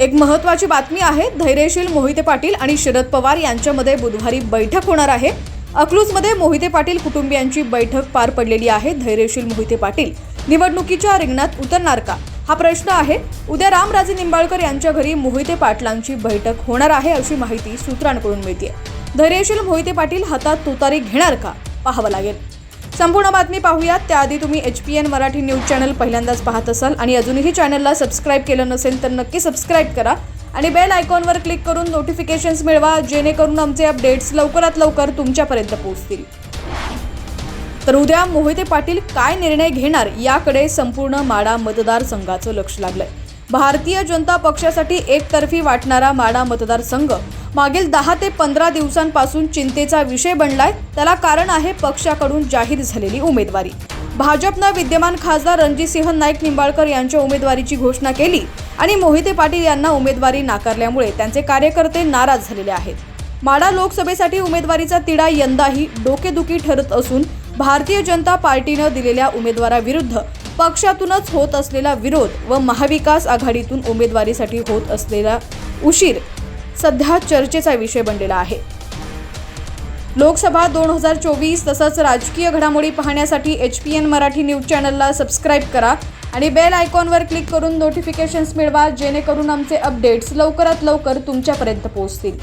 एक महत्त्वाची बातमी आहे धैर्यशील मोहिते पाटील आणि शरद पवार यांच्यामध्ये बुधवारी बैठक होणार आहे. अकलूजमध्ये मोहिते पाटील कुटुंबियांची बैठक पार पडलेली आहे धैर्यशील मोहिते पाटील. निवडणुकीच्या रिंगणात उतरणार का? हा प्रश्न आहे. उद्या रामराजे निंबाळकर यांच्या घरी मोहिते पाटलांची बैठक होणार आहे अशी माहिती सूत्रांकडून मिळते धैर्यशील मोहिते पाटील हातात तुतारी घेणार का? पाहावं लागेल. संपूर्ण बातमी पाहूयात. त्याआधी तुम्ही H P N Marathi news channel पहिल्यांदाच पाहत असाल आणि अजूनही चॅनलला सबस्क्राईब केलं नसेल तर नक्की सबस्क्राईब करा आणि बेल आयकॉनवर क्लिक करून नोटिफिकेशन्स मिळवा जेणेकरून आमचे अपडेट्स लवकरात लवकर तुमच्यापर्यंत पोहोचतील. तर उद्या मोहिते पाटील काय निर्णय घेणार याकडे संपूर्ण माडा मतदारसंघाचं लक्ष लागलंय. भारतीय जनता पक्षासाठी एकतर्फी वाटणारा माडा मतदारसंघ. मागील दहा ते पंधरा दिवसांपासून चिंतेचा विषय बनलाय. त्याला कारण आहे पक्षाकडून जाहीर झालेली उमेदवारी. भाजपनं विद्यमान खासदार रणजितसिंह नाईक निंबाळकर यांच्या उमेदवारीची घोषणा केली आणि मोहिते पाटील यांना उमेदवारी नाकारल्यामुळे त्यांचे कार्यकर्ते नाराज झालेले आहेत. माडा लोकसभेसाठी उमेदवारीचा तिढा यंदाही डोकेदुखी ठरत असून भारतीय जनता पार्टीनं दिलेल्या उमेदवाराविरुद्ध पक्षातूनच होत असलेला विरोध व महाविकास आघाडीतून उमेदवारीसाठी होत असलेला उशीर सध्या चर्चेचा विषय बनलेला आहे. लोकसभा दोन हजार चोवीस तसंच राजकीय घडामोडी पाहण्यासाठी H P N Marathi news चॅनलला सबस्क्राईब करा आणि बेल आयकॉनवर क्लिक करून नोटिफिकेशन्स मिळवा जेणेकरून आमचे अपडेट्स लवकरात लवकर तुमच्यापर्यंत पोहोचतील.